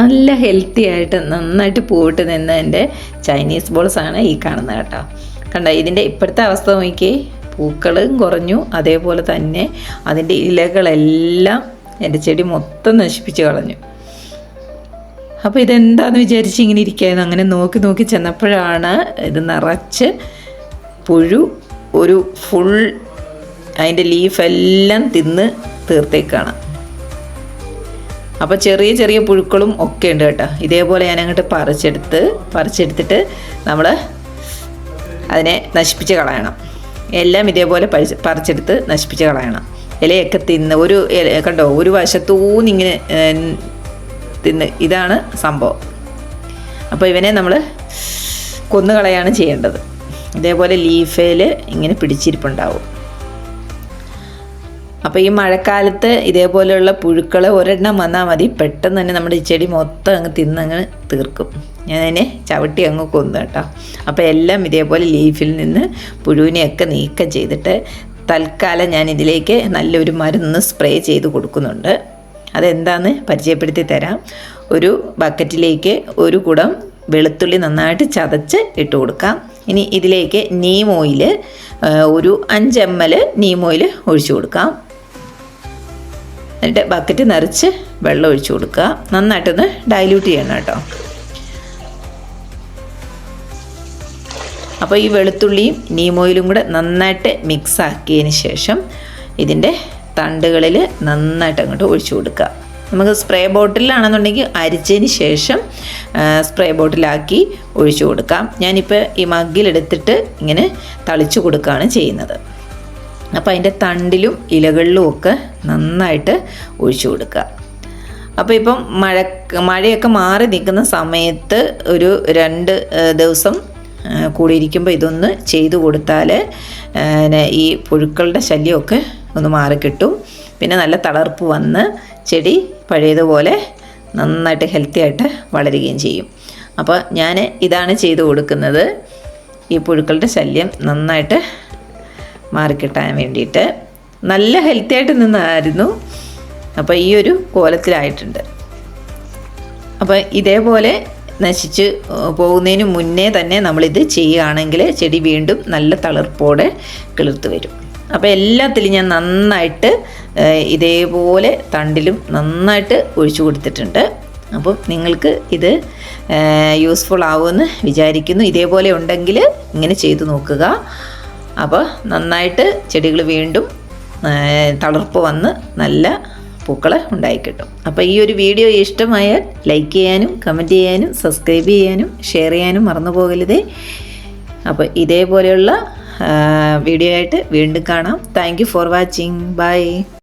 നല്ല ഹെൽത്തി ആയിട്ട് നന്നായിട്ട് പൂവിട്ട് നിന്നതിന്റെ ചൈനീസ് ബോൾസ് ആണ് ഈ കാണുന്നത് കേട്ടോ. കണ്ടോ ഇതിന്റെ ഇപ്പോഴത്തെ അവസ്ഥ നോക്കിയേ. പൂക്കളും കുറഞ്ഞു അതേപോലെ തന്നെ അതിന്റെ ഇലകളെല്ലാം എന്റെ ചെടി മൊത്തം നശിപ്പിച്ച് കളഞ്ഞു. അപ്പോൾ ഇതെന്താന്ന് വിചാരിച്ച് ഇങ്ങനെ ഇരിക്കുകയായിരുന്നു അങ്ങനെ നോക്കി നോക്കി ചെന്നപ്പോഴാണ് ഇത് നിറച്ച് പുഴു ഒരു ഫുൾ അതിന്റെ ലീഫെല്ലാം തിന്ന് തീർത്തേക്കാണ്. അപ്പോൾ ചെറിയ ചെറിയ പുഴുക്കളും ഒക്കെ ഉണ്ട് കേട്ടോ. ഇതേപോലെ ഞാൻ അങ്ങോട്ട് പറിച്ചെടുത്ത് പറിച്ചെടുത്തിട്ട് നമ്മൾ അതിനെ നശിപ്പിച്ച് കളയണം. എല്ലാം ഇതേപോലെ പറിച്ച് പറിച്ചെടുത്ത് നശിപ്പിച്ച് കളയണം. ഇലയൊക്കെ തിന്ന് ഒരു കണ്ടോ ഒരു വശത്തൂന്നിങ്ങനെ തിന്ന് ഇതാണ് സംഭവം. അപ്പോൾ ഇവനെ നമ്മൾ കൊന്നുകളയാണ് ചെയ്യേണ്ടത്. ഇതേപോലെ ലീഫേൽ ഇങ്ങനെ പിടിച്ചിരിപ്പുണ്ടാവും. അപ്പോൾ ഈ മഴക്കാലത്ത് ഇതേപോലെയുള്ള പുഴുക്കൾ ഒരെണ്ണം വന്നാൽ മതി. പെട്ടെന്ന് തന്നെ നമ്മുടെ ഈ ചെടി മൊത്തം അങ്ങ് തിന്നങ്ങ് തീർക്കും. ഞാൻ അതിനെ ചവിട്ടി അങ്ങ് കൊന്നു കേട്ടോ. അപ്പോൾ എല്ലാം ഇതേപോലെ ലീഫിൽ നിന്ന് പുഴുവിനെയൊക്കെ നീക്കം ചെയ്തിട്ട് തൽക്കാലം ഞാൻ ഇതിലേക്ക് നല്ലൊരു മരുന്ന് സ്പ്രേ ചെയ്ത് കൊടുക്കുന്നുണ്ട്. അതെന്താന്ന് പരിചയപ്പെടുത്തി തരാം. ഒരു ബക്കറ്റിലേക്ക് ഒരു കുടം വെളുത്തുള്ളി നന്നായിട്ട് ചതച്ച് ഇട്ട് കൊടുക്കാം. ഇനി ഇതിലേക്ക് നീം ഓയിൽ ഒരു അഞ്ച് എം എൽ നീം ഓയിൽ ഒഴിച്ചു കൊടുക്കാം. എന്നിട്ട് ബക്കറ്റ് നിറച്ച് വെള്ളം ഒഴിച്ചു കൊടുക്കുക. നന്നായിട്ടൊന്ന് ഡൈല്യൂട്ട് ചെയ്യണം കേട്ടോ. അപ്പോൾ ഈ വെളുത്തുള്ളിയും ഓയിലും കൂടെ നന്നായിട്ട് മിക്സ് ആക്കിയതിന് ശേഷം ഇതിന്റെ തണ്ടുകളിൽ നന്നായിട്ട് അങ്ങോട്ട് ഒഴിച്ചു കൊടുക്കുക. നമുക്ക് സ്പ്രേ ബോട്ടിലാണെന്നുണ്ടെങ്കിൽ അരിച്ചതിന് ശേഷം സ്പ്രേ ബോട്ടിലാക്കി ഒഴിച്ചു കൊടുക്കാം. ഞാനിപ്പോൾ ഈ മഗ്ഗിലെടുത്തിട്ട് ഇങ്ങനെ തളിച്ചു കൊടുക്കുകയാണ് ചെയ്യുന്നത്. അപ്പോൾ അതിന്റെ തണ്ടിലും ഇലകളിലും ഒക്കെ നന്നായിട്ട് ഒഴിച്ചു കൊടുക്കുക. അപ്പോൾ ഇപ്പം മഴ മഴയൊക്കെ മാറി നിൽക്കുന്ന സമയത്ത് ഒരു രണ്ട് ദിവസം കൂടി ഇരിക്കുമ്പോൾ ഇതൊന്ന് ചെയ്തു കൊടുത്താൽ ഈ പുഴുക്കളുടെ ശല്യമൊക്കെ ഒന്ന് മാറിക്കിട്ടും പിന്നെ നല്ല തളർപ്പ് വന്ന് ചെടി പഴയതുപോലെ നന്നായിട്ട് ഹെൽത്തി ആയിട്ട് വളരുകയും ചെയ്യും. അപ്പോൾ ഞാൻ ഇതാണ് ചെയ്തു കൊടുക്കുന്നത്. ഈ പുഴുക്കളുടെ ശല്യം നന്നായിട്ട് മാറിക്കിട്ടാൻ വേണ്ടിയിട്ട് നല്ല ഹെൽത്തി ആയിട്ട് നിന്നായിരുന്നു. അപ്പോൾ ഈ ഒരു കോലത്തിലായിട്ടുണ്ട്. അപ്പോൾ ഇതേപോലെ നശിച്ച് പോകുന്നതിന് മുന്നേ തന്നെ നമ്മളിത് ചെയ്യുകയാണെങ്കിൽ ചെടി വീണ്ടും നല്ല തളിർപ്പോടെ കിളിർത്ത് വരും. അപ്പോൾ എല്ലാത്തിലും ഞാൻ നന്നായിട്ട് ഇതേപോലെ തണ്ടിലും നന്നായിട്ട് ഒഴിച്ചു കൊടുത്തിട്ടുണ്ട്. അപ്പം നിങ്ങൾക്ക് ഇത് യൂസ്ഫുൾ ആവുമെന്ന് വിചാരിക്കുന്നു. ഇതേപോലെ ഉണ്ടെങ്കിൽ ഇങ്ങനെ ചെയ്തു നോക്കുക. അപ്പോൾ നന്നായിട്ട് ചെടികൾ വീണ്ടും തളർപ്പ് വന്ന് നല്ല പൂക്കൾ ഉണ്ടായിക്കിട്ടും. അപ്പോൾ ഈ ഒരു വീഡിയോ ഇഷ്ടമായാൽ ലൈക്ക് ചെയ്യാനും കമന്റ് ചെയ്യാനും സബ്സ്ക്രൈബ് ചെയ്യാനും ഷെയർ ചെയ്യാനും മറന്നു പോകരുതേ. അപ്പോൾ ഇതേപോലെയുള്ള വീഡിയോ ആയിട്ട് വീണ്ടും കാണാം. Thank for watching bye